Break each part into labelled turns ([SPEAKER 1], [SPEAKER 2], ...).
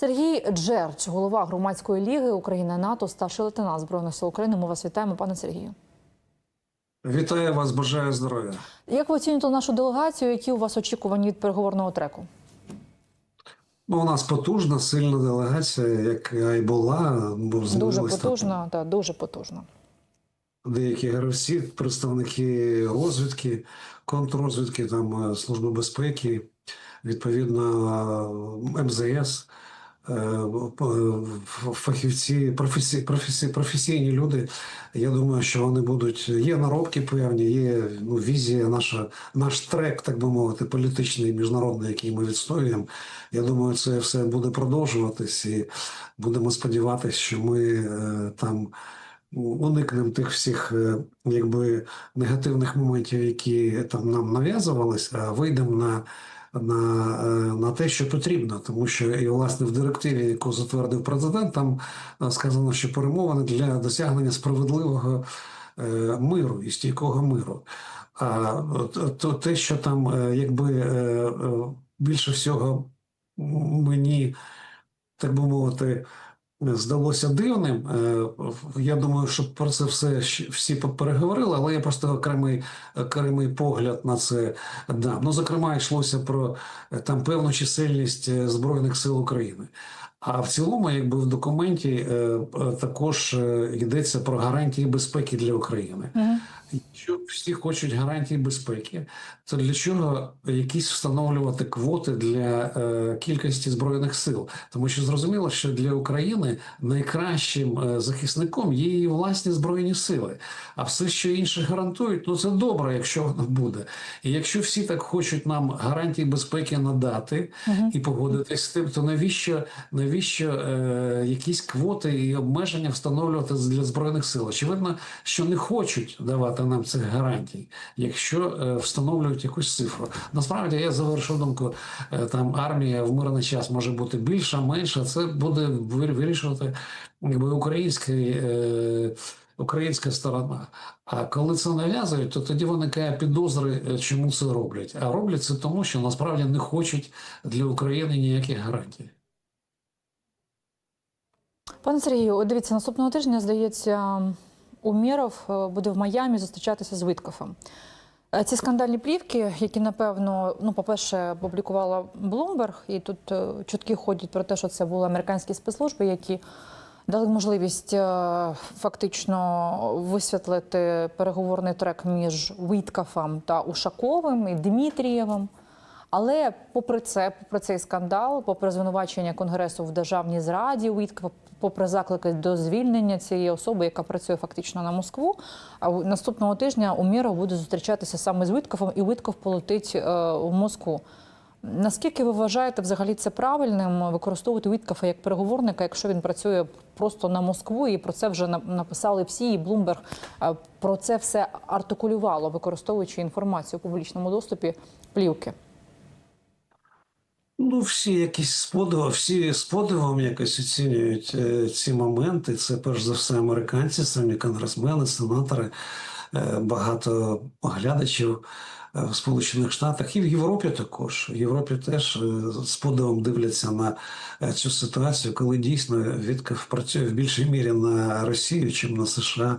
[SPEAKER 1] Сергій Джерч, голова громадської ліги Україна НАТО, старший лейтенант збройних сил України. Ми вас вітаємо, пане Сергію.
[SPEAKER 2] Вітаю вас, бажаю здоров'я.
[SPEAKER 1] Як ви оцінюєте нашу делегацію? Які у вас очікування від переговорного треку?
[SPEAKER 2] Ну, у нас потужна, сильна делегація, яка і була, бо
[SPEAKER 1] Дуже потужно, так, дуже потужно.
[SPEAKER 2] деякі гравці, представники розвідки, контррозвідки, там е, служби безпеки, відповідно МЗС, фахівці, професій, професій, професійні люди. Я думаю, що вони будуть. Є наробки певні, є ну, візія, наша, наш трек, так би мовити, політичний, міжнародний, який ми відстоюємо. Я думаю, це все буде продовжуватись, і будемо сподіватися, що ми е, там уникнемо тих всіх е, якби негативних моментів, які там нам нав'язувались, а вийдемо на. На, е, на те, що потрібно, тому що і власне в директиві, яку затвердив президент, там е, сказано, що перемовини для досягнення справедливого е, миру і стійкого миру. А то те, що там якби більше всього мені, так би мовити, здалося дивним. Е, Я думаю, що про це все всі переговорили, але я просто окремий, окремий погляд на це дам. Ну, зокрема, йшлося про е, там певну чисельність е, Збройних сил України. А в цілому, якби в документі е, е, також е, йдеться про гарантії безпеки для України. Якщо всі хочуть гарантії безпеки, то для чого якісь встановлювати квоти для кількості збройних сил? Тому що зрозуміло, що для України найкращим захисником є її власні збройні сили. А все, що інше гарантують, ну це добре, якщо воно буде. І якщо всі так хочуть нам гарантії безпеки надати
[SPEAKER 1] Угу.
[SPEAKER 2] і погодитись з тим, то навіщо навіщо е, якісь квоти і обмеження встановлювати для збройних сил? Очевидно, що не хочуть давати нам цих гарантій, якщо е, встановлюють якусь цифру. Насправді я завершу думку, е, там армія в мирний час може бути більша, менша. Це буде вир- вирішувати якби український. Е, Українська сторона. А коли це нав'язують, то тоді виникає підозри, е, чому це роблять. А роблять це тому, що насправді не хочуть для України ніяких гарантій.
[SPEAKER 1] Пане Сергію, дивіться, наступного тижня, здається, Умєров е, буде в Майамі зустрічатися з Виткофом. Е, Ці скандальні плівки, які напевно, ну, по-перше, публікувала Bloomberg, і тут е, чутки ходять про те, що це були американські спецслужби, які дали можливість фактично висвітлити переговорний трек між Виткофом та Ушаковим і Дмитрієвим. Але попри це, попри цей скандал, попри звинувачення конгресу в державній зраді Уіткова, попри заклики до звільнення цієї особи, яка працює фактично на Москву, а наступного тижня Умєров буде зустрічатися саме з Виткофом, і Витков полетить е, в Москву. Наскільки ви вважаєте взагалі це правильним використовувати Віткафа як переговорника, якщо він працює просто на Москву, і про це вже на- написали всі, і Блумберг е, про це все артикулювало, використовуючи інформацію у публічному доступі плівки?
[SPEAKER 2] Ну, всі якісь з подивом, всі з подивом якось оцінюють е, ці моменти. Це перш за все американці, самі конгресмени, сенатори, е, багато оглядачів е, в Сполучених Штатах і в Європі також. В Європі теж з подивом дивляться на цю ситуацію, коли дійсно Вітков працює в більшій мірі на Росію, чим на США.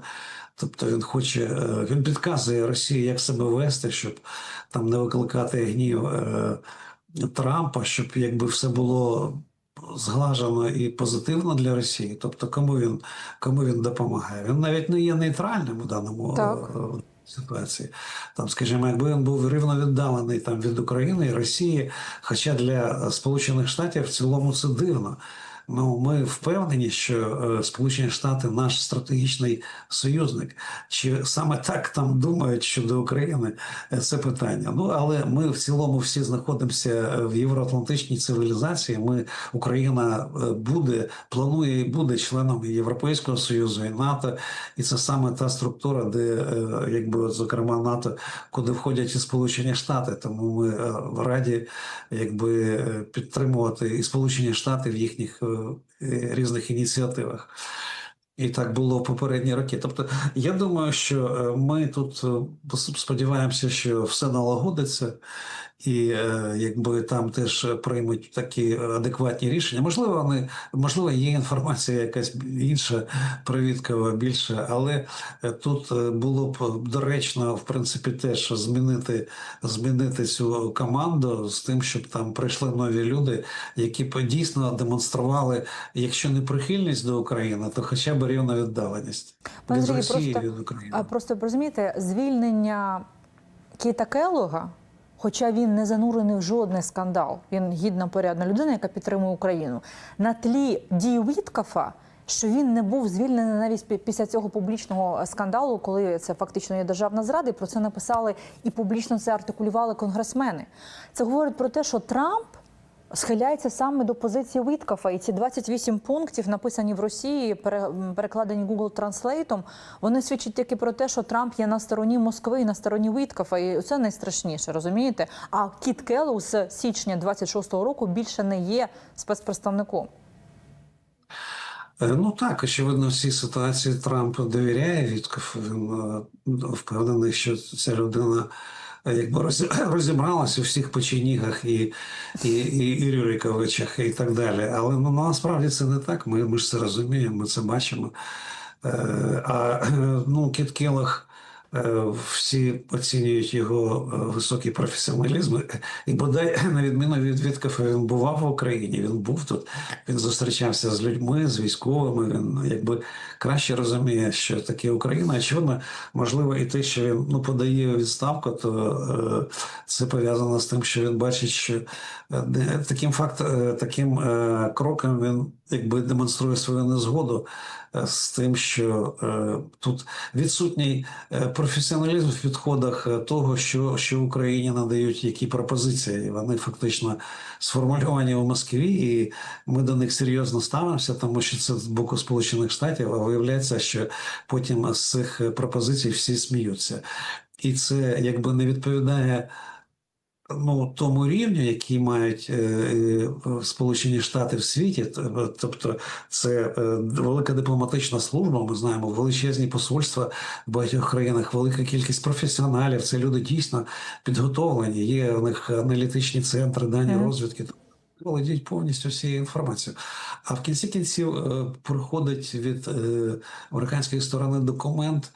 [SPEAKER 2] Тобто він хоче, він підказує Росії, як себе вести, щоб там не викликати гнів. Трампа, щоб якби все було зглажено і позитивно для Росії. Тобто, кому він кому він допомагає? Він навіть не є нейтральним у даному
[SPEAKER 1] Так.
[SPEAKER 2] е, ситуації. Там, скажімо, якби він був рівно віддалений там від України і Росії, хоча для Сполучених Штатів в цілому це дивно. Ну, ми впевнені, що е, Сполучені Штати наш стратегічний союзник. Чи саме так там думають щодо України? Е, Це питання. Ну але ми в цілому всі знаходимося е, в євроатлантичній цивілізації. Ми Україна буде, планує і буде членом Європейського союзу і НАТО, і це саме та структура, де якби зокрема НАТО, куди входять і Сполучені Штати. Тому ми раді якби підтримувати і Сполучені Штати в їхніх різних ініціативах. І так було в попередні роки. Тобто, я думаю, що е, ми тут е, сподіваємося, що все налагодиться, і е, якби там теж приймуть такі адекватні рішення. Можливо, вони можливо є інформація якась інша, привідкова більше, але е, тут е, було б доречно, в принципі, теж змінити, змінити цю команду з тим, щоб там прийшли нові люди, які б дійсно демонстрували, якщо не прихильність до України, то хоча б рівна віддаленість
[SPEAKER 1] Пане
[SPEAKER 2] від Росії
[SPEAKER 1] просто-
[SPEAKER 2] від України.
[SPEAKER 1] А просто розумієте, звільнення Кіта Келлога, хоча він не занурений в жодний скандал, він гідна порядна людина, яка підтримує Україну, на тлі дій Віткафа, що він не був звільнений навіть після цього публічного скандалу, коли це фактично є державна зрада, і про це написали і публічно це артикулювали конгресмени. Це говорить про те, що Трамп схиляється саме до позиції Виткафа. І ці 28 пунктів, написані в Росії, перекладені Google Translate, вони свідчать тільки про те, що Трамп є на стороні Москви і на стороні Виткафа. І це найстрашніше, розумієте? А Кіт Келлоу з січня 26-го року більше не є спецпредставником.
[SPEAKER 2] Е, Ну так, очевидно, в цій ситуації Трамп довіряє Вітков. Він е, впевнений, що ця людина е, якби розібралася у всіх печенігах і, і, і, і Рюриковичах і так далі. Але ну, насправді це не так. Ми, ми ж це розуміємо, ми це бачимо. А ну, Кіт Келлог, е, всі оцінюють його е, високий професіоналізм. І бодай, на відміну від Віткафа, він бував в Україні, він був тут, він зустрічався з людьми, з військовими. Він якби краще розуміє, що таке Україна. Очевидно, можливо, і те, що він ну, подає відставку, то е, це пов'язано з тим, що він бачить, що е, таким факт, е, таким е, кроком він якби демонструє свою незгоду е, з тим, що е, тут відсутній е, професіоналізм в підходах е, того, що, що Україні надають які пропозиції. Вони фактично сформульовані у Москві, і ми до них серйозно ставимося, тому що це з боку Сполучених Штатів, а виявляється, що потім з цих пропозицій всі сміються. І це якби не відповідає ну, тому рівню, який мають е, е, Сполучені Штати в світі, тобто це е, велика дипломатична служба. Ми знаємо величезні посольства в багатьох країнах, велика кількість професіоналів. Це люди дійсно підготовлені. Є у них аналітичні центри, дані
[SPEAKER 1] Мгм.
[SPEAKER 2] розвідки. Володіють повністю всією інформацією. А в кінці кінців приходить від американської сторони документ,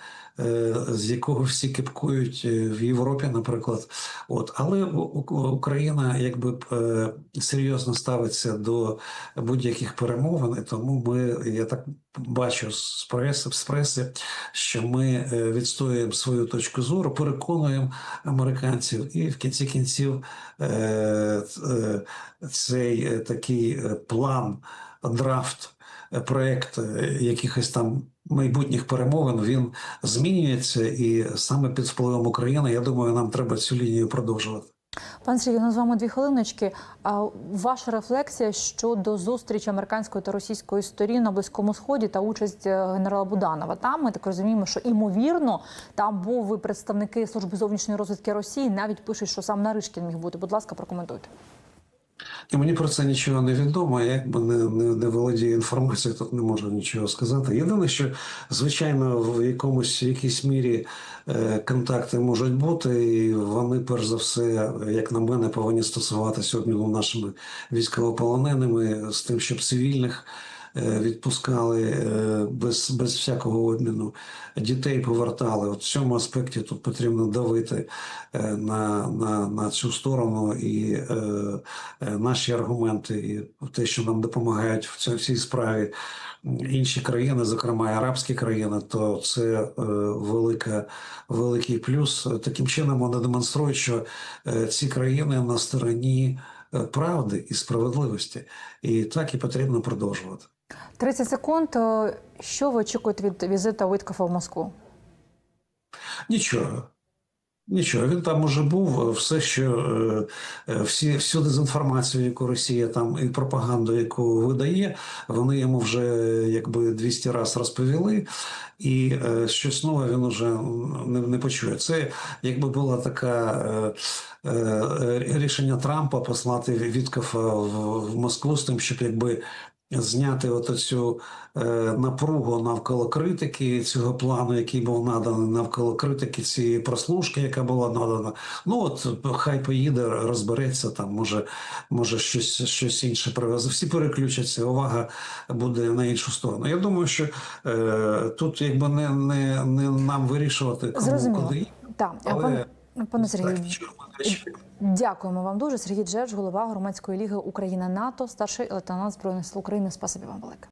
[SPEAKER 2] з якого всі кипкують е, в Європі, наприклад. От, але Україна якби е, серйозно ставиться до будь-яких перемовин, і тому ми, я так бачу з преси, з преси, що ми е, відстоюємо свою точку зору, переконуємо американців, і в кінці кінців е, е, цей е, такий е, план, драфт, е, проект е, якихось там майбутніх перемовин він змінюється, і саме під впливом України, я думаю, нам треба цю лінію продовжувати.
[SPEAKER 1] Пан Сергій, у нас з вами дві хвилиночки. А ваша рефлексія щодо зустрічі американської та російської сторін на близькому сході та участь е, генерала Буданова. Там ми так розуміємо, що імовірно там був представники служби зовнішньої розвідки Росії. Навіть пишуть, що сам Наришкін міг бути. Будь ласка, прокоментуйте.
[SPEAKER 2] І мені про це нічого не відомо. Я якби не, не, не володію інформацією, тут не можу нічого сказати. Єдине, що звичайно в якомусь в якійсь мірі е, контакти можуть бути, і вони, перш за все, як на мене, повинні стосуватися обміну нашими військовополоненими з тим, щоб цивільних. Е, Відпускали е, без, без всякого обміну, дітей повертали. От в цьому аспекті тут потрібно давити е, на, на, на цю сторону і е, наші аргументи, і те, що нам допомагають в цій, в цій справі інші країни, зокрема арабські країни, то це е, велика, великий плюс. Таким чином вони демонструють, що ці країни на стороні правди і справедливості, і так і потрібно продовжувати.
[SPEAKER 1] 30 секунд. Е, Що ви очікуєте від візита Виткафа в Москву?
[SPEAKER 2] Нічого. Нічого, він там уже був. Все, що е, е, всі, всю дезінформацію, яку Росія там і пропаганду, яку видає, вони йому вже якби 200 разів розповіли, і е, щось нове він уже не, не почує. Це якби була така е, е, рішення Трампа послати Віткофа в, в Москву з тим, щоб якби зняти от цю е, напругу навколо критики цього плану, який був наданий навколо критики цієї прослушки, яка була надана. Ну от хай поїде, розбереться там, може, може щось, щось інше привезе. Всі переключаться, увага буде на іншу сторону. Я думаю, що е, тут якби не, не, не нам вирішувати, кому
[SPEAKER 1] Зрозуміло.
[SPEAKER 2] куди.
[SPEAKER 1] Так,
[SPEAKER 2] Але-
[SPEAKER 1] пане, пане Сергію, дякуємо вам дуже. Сергій Джерж, голова громадської ліги Україна НАТО, старший лейтенант збройних сил України. Спасибі вам велике.